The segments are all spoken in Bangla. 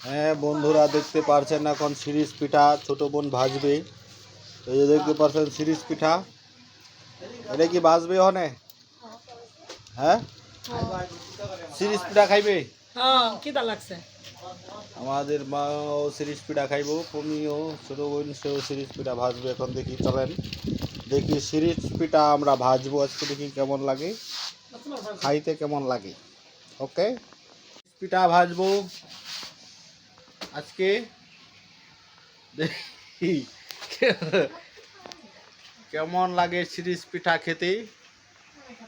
হ্যাঁ বন্ধুরা দেখতে পারছেন এখন সিরিজ পিঠা ছোট বোন ভাজবে। এই যে দেখতে পারছেন সিরিজ পিঠা। এটা কি ভাজবে হনে হ্যাঁ? সিরিজ পিঠা খাইবে? হ্যাঁ কিতা লাগছে। আমাদের মাও সিরিজ পিঠা খাইবো তুমিও ছোট বোন সেও সিরিজ পিঠা ভাজবে। এখন দেখি চলেন। দেখি সিরিজ পিঠা আমরা ভাজবো আজকে দেখি কেমন লাগে। খাইতে কেমন লাগে। ওকে? পিঠা ভাজবো। আজকে দেখি কেমন লাগে সিরিজ পিঠা খেতে?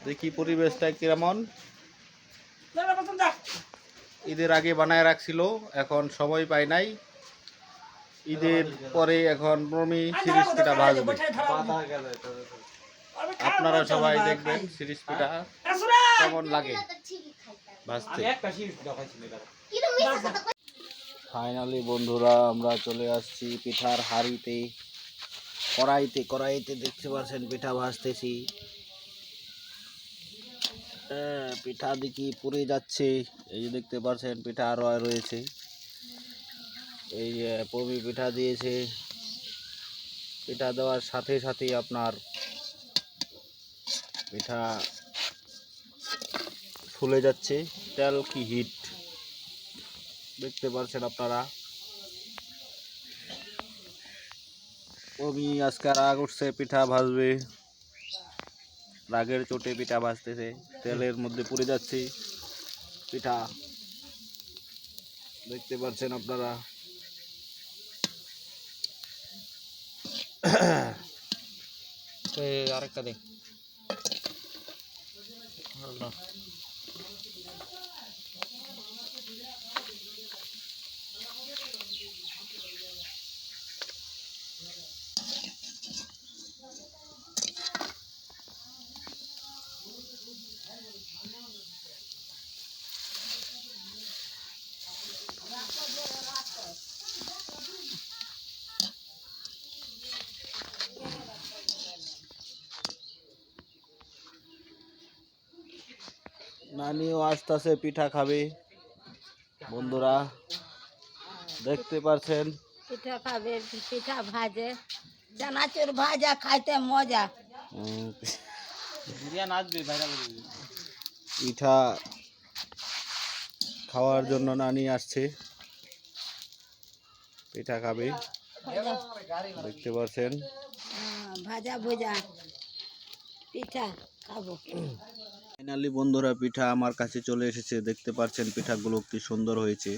দেখি পরিবেশটা কেমন? ঈদের আগে বানায় রাখছিল এখন সময় পাই নাই। ঈদের পরে এখন প্রমি সিরিজ পিঠা ভাজবে। আপনারা সবাই দেখবেন সিরিজ পিঠা। কেমন লাগে? ভাজতে। ফাইনালি বন্ধুরা, আমরা চলে আসছি পিঠার হাড়িতে। কড়াইতে কড়াইতে দেখতে পাচ্ছেন পিঠা ভাজতেছি। পিঠা দেখি পুড়ে যাচ্ছে। এই যে দেখতে পাচ্ছেন, পিঠা আরও রয়েছে। এই যে পমি পিঠা দিয়েছে। পিঠা দেওয়ার সাথে সাথে আপনার পিঠা ফুলে যাচ্ছে। তেল কি হিট? দেখতে পাচ্ছেন আপনারা। পমি আজকে রাগ উঠছে, পিঠা ভাজবে। রাগের চোটে পিঠা ভাজতেছে, তেলের মধ্যে পুড়ে যাচ্ছে পিঠা। দেখতে পাচ্ছেন আপনারা। আরেকটা দে। নানিও আসতেছে পিঠা খাবে। বন্ধুরা দেখতে পারছেন? পিঠা খাবে পিঠা ভাজে। চানাচুর ভাজা খাইতে মজা। পিঠা খাওয়ার জন্য নানি আসছে। পিঠা খাবে। দেখতে পাচ্ছেন হ্যাঁ, ভাজা ভুজা। পিঠা খাব। ফাইনালি বন্ধুরা পিঠা আমার কাছে চলে এসেছে। দেখতে পাচ্ছেন পিঠাগুলো কি সুন্দর হয়েছে।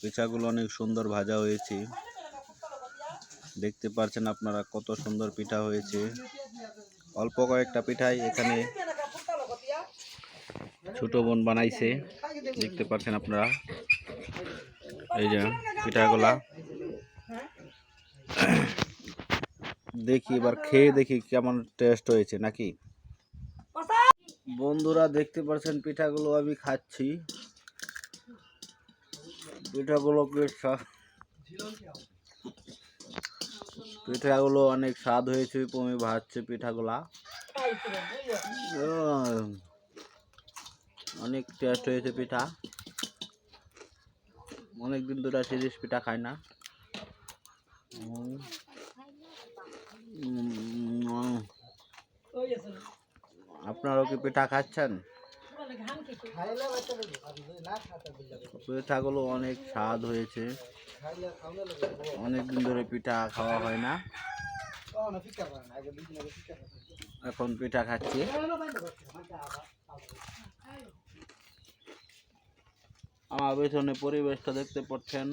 পিঠাগুলো অনেক সুন্দর ভাজা হয়েছে। দেখতে পাচ্ছেন আপনারা কত সুন্দর পিঠা হয়েছে। অল্প কয়েকটা পিঠাই এখানে ছোট বোন বানাইছে। দেখতে পাচ্ছেন আপনারা। এই যে পিঠাগুলা। দেখি এবার খেয়ে দেখি কেমন টেস্ট হয়েছে নাকি? বন্ধুরা দেখতে পাচ্ছেন পিঠাগুলো আমি খাচ্ছি। পিঠাগুলো বেশ স্বাদ পিঠাগুলো অনেক স্বাদ হয়েছে পমি ভাজছে পিঠাগুলা। অনেক টেস্ট হয়েছে পিঠা। অনেক দিন ধরে সিরিজ পিঠা খাই না। উম, উম, আপনারাও কি পিঠা খাচ্ছেন? পিঠাগুলো অনেক স্বাদ হয়েছে। অনেক দিন ধরে পিঠা খাওয়া হয় না। এখন পিঠা খাচ্ছি। আমার পেছনে পরিবেশটা দেখতে পাচ্ছেন।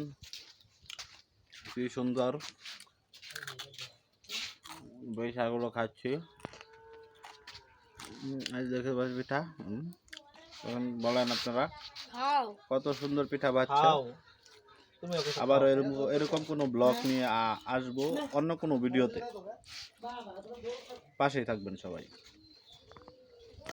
কি সুন্দর। পিঠাগুলো খাচ্ছি। দেখে বাস পিঠা তখন বলেন আপনারা কত সুন্দর পিঠা বাচ্চা। আবার এরকম এরকম কোনো ব্লগ নিয়ে আসব অন্য কোনো ভিডিওতে পাশেই থাকবেন সবাই।